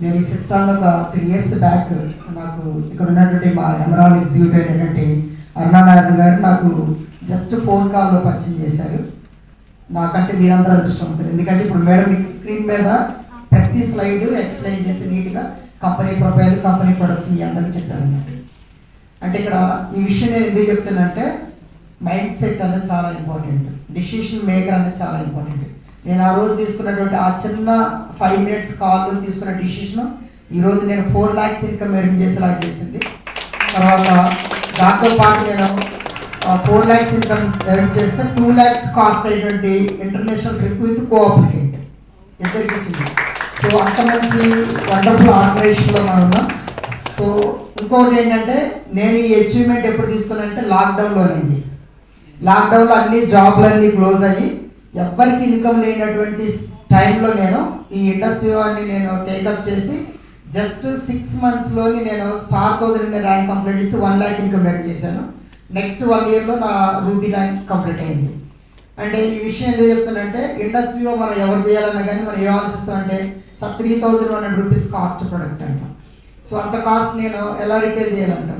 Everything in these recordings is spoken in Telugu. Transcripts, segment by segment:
నేను ఈ సిస్టమ్ ఒక త్రీ ఇయర్స్ బ్యాక్ నాకు ఇక్కడ ఉన్నటువంటి మా ఎమరాల్ ఎగ్జిక్యూటివ్ అయినటువంటి అరుణానారాయణ గారు నాకు జస్ట్ ఫోన్ కాల్లో పరిచయం చేశారు. నాకంటే మీరందరూ అదృష్టం ఉంటుంది. ఎందుకంటే ఇప్పుడు మేడం మీకు స్క్రీన్ మీద ప్రతి స్లైడ్ ఎక్స్ప్లెయిన్ చేసి నీట్గా కంపెనీ ప్రొఫైల్ కంపెనీ ప్రొడక్ట్స్ మీ అందరికీ చెప్పారు అన్నమాట అంటే ఇక్కడ ఈ విషయం నేను ఎందుకు చెప్తున్నానంటే మైండ్ సెట్ అనేది చాలా ఇంపార్టెంట్ డిసిషన్ మేకర్ అనేది చాలా ఇంపార్టెంట్ నేను ఆ రోజు తీసుకున్నటువంటి ఆ చిన్న ఫైవ్ మినిట్స్ కాల్లో తీసుకున్న డిసిషన్ ఈరోజు నేను ఫోర్ ల్యాక్స్ ఇన్కమ్ ఎర్న్ చేసేలా చేసింది. తర్వాత దాంతో పాటు నేను ఫోర్ ల్యాక్స్ ఇన్కమ్ ఎర్న్ చేస్తే టూ ల్యాక్స్ కాస్ట్ అయినటువంటి ఇంటర్నేషనల్ ట్రిప్ విత్ కో ఇద్దరికి ఇచ్చింది. సో అంత మంచి వండర్ఫుల్ ఆర్గనైజేషన్లో మనం ఉన్నాం. సో ఇంకొకటి ఏంటంటే నేను ఈ అచీవ్మెంట్ ఎప్పుడు తీసుకున్నానంటే లాక్డౌన్లోనండి లాక్డౌన్లో అన్ని జాబ్లన్నీ క్లోజ్ అయ్యి ఎవ్వరికి ఇన్కమ్ లేనటువంటి టైంలో నేను ఈ ఇండస్ట్రీ నేను టేకప్ చేసి జస్ట్ సిక్స్ మంత్స్లోని నేను స్టార్ థౌజండ్ ర్యాంక్ కంప్లీట్ చేసి వన్ ల్యాక్ ఇన్కమ్ ఎర్న్ చేశాను. నెక్స్ట్ వన్ ఇయర్లో నా రూబీ ర్యాంక్ కంప్లీట్ అయింది. అంటే ఈ విషయం ఎందుకు చెప్తానంటే ఇండస్ట్రీలో మనం ఎవరు చేయాలన్నా కానీ మనం ఏం ఆలోచిస్తామంటే sir three thousand one hundred rupees cost product అంట. సో అంత కాస్ట్ నేను ఎలా రిపేర్ చేయాలంట?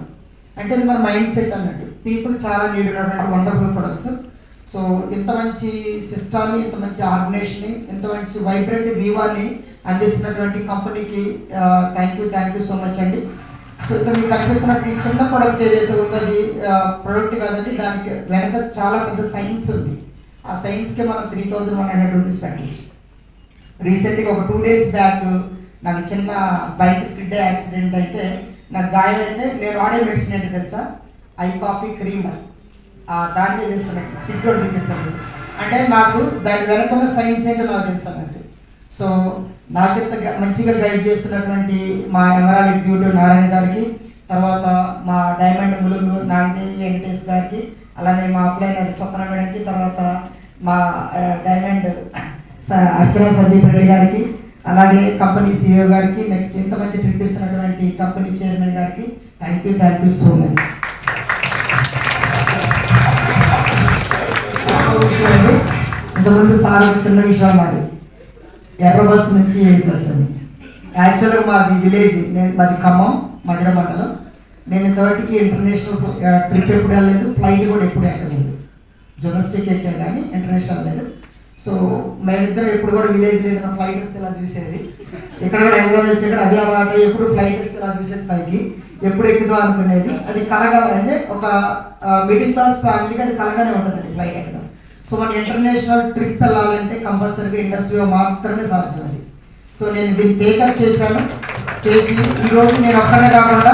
అంటే ఇది మన మైండ్ సెట్ అన్నట్టు. పీపుల్ చాలా నీడ్ ఉన్నటువంటి వండర్ఫుల్ ప్రొడక్ట్స్ సో ఇంత మంచి సిస్టాన్ని ఇంత మంచి ఆర్గనైజేషన్ని ఇంత మంచి వైబ్రెంట్ వీవాని అందిస్తున్నటువంటి కంపెనీకి thank you thank you so much అండి. సో ఇక్కడ మీకు కనిపిస్తున్నట్టు ఈ చిన్న ప్రొడక్ట్ ఏదైతే ఉందో అది ప్రొడక్ట్ కాదండి దానికి వెనక చాలా పెద్ద సైన్స్ ఉంది. ఆ సైన్స్కి మనం three thousand one hundred rupees పెట్టచ్చు. రీసెంట్గా ఒక టూ డేస్ బ్యాక్ నాకు చిన్న బైక్ స్కిడ్ యాక్సిడెంట్ అయితే నాకు గాయం అయితే నేను వాడే మెడిసిన్ ఏంటి తెలుసా? ఐ కాఫీ క్రీమర్ దాని మీద ఇస్తాను పిక్ కూడా చూపిస్తాను అంటే నాకు దాని వెనకున్న సైన్స్ ఏంటో నాకు తెలుసు అన్నట్టు సో నాకు ఇంత మంచిగా గైడ్ చేస్తున్నటువంటి మా ఎమరాల్ ఎగ్జిక్యూటివ్ నారాయణ గారికి తర్వాత మా డైమండ్ ములుగు నాగదేవి వెంకటేష్ గారికి అలానే మా అప్లైన్ స్వప్న మేడంకి తర్వాత మా డైమండ్ స- అర్చన సందీప్ రెడ్డి గారికి అలాగే కంపెనీ సీఈఓ గారికి నెక్స్ట్ ఇంత మంచి ట్రిప్ ఇస్తున్నటువంటి కంపెనీ చైర్మన్ గారికి thank you thank you so much ఇంతకుముందు సార్ ఒక చిన్న విషయం అన్నారు ఎర్ర బస్ నుంచి ఎయిట్ బస్ అని యాక్చువల్గా మాది విలేజ్ నేను మాది ఖమ్మం మధుర మండలం. నేను ఇంతవరకు ఇంటర్నేషనల్ ట్రిప్ ఎప్పుడు వెళ్ళలేదు ఫ్లైట్ కూడా ఎప్పుడు ఎక్కలేదు. డొమెస్టిక్ ఎక్కాను కానీ ఇంటర్నేషనల్ లేదు. సో మేమిద్దరం ఎప్పుడు కూడా విలేజ్ ఏదైనా ఫ్లైట్ వస్తే ఇలా చూసేది. ఇక్కడ కూడా హైదరాబాద్ వచ్చి ఇక్కడ అదే అలవాటు ఎప్పుడు ఫ్లైట్ వస్తే ఇలా చూసేది పైకి. ఎప్పుడు ఎక్కుదాం అనుకునేది. అది కలగా అంటే ఒక మిడిల్ క్లాస్ ఫ్యామిలీకి అది కలగానే ఉంటుంది ఫ్లైట్ ఎక్కడ. సో మన ఇంటర్నేషనల్ ట్రిప్ వెళ్ళాలంటే కంపల్సరీగా ఇండస్ట్రీలో మాత్రమే సాధ్యం సో నేను దీన్ని టేకప్ చేశాను. చేసి ఈరోజు నేను ఒక్కడే కాకుండా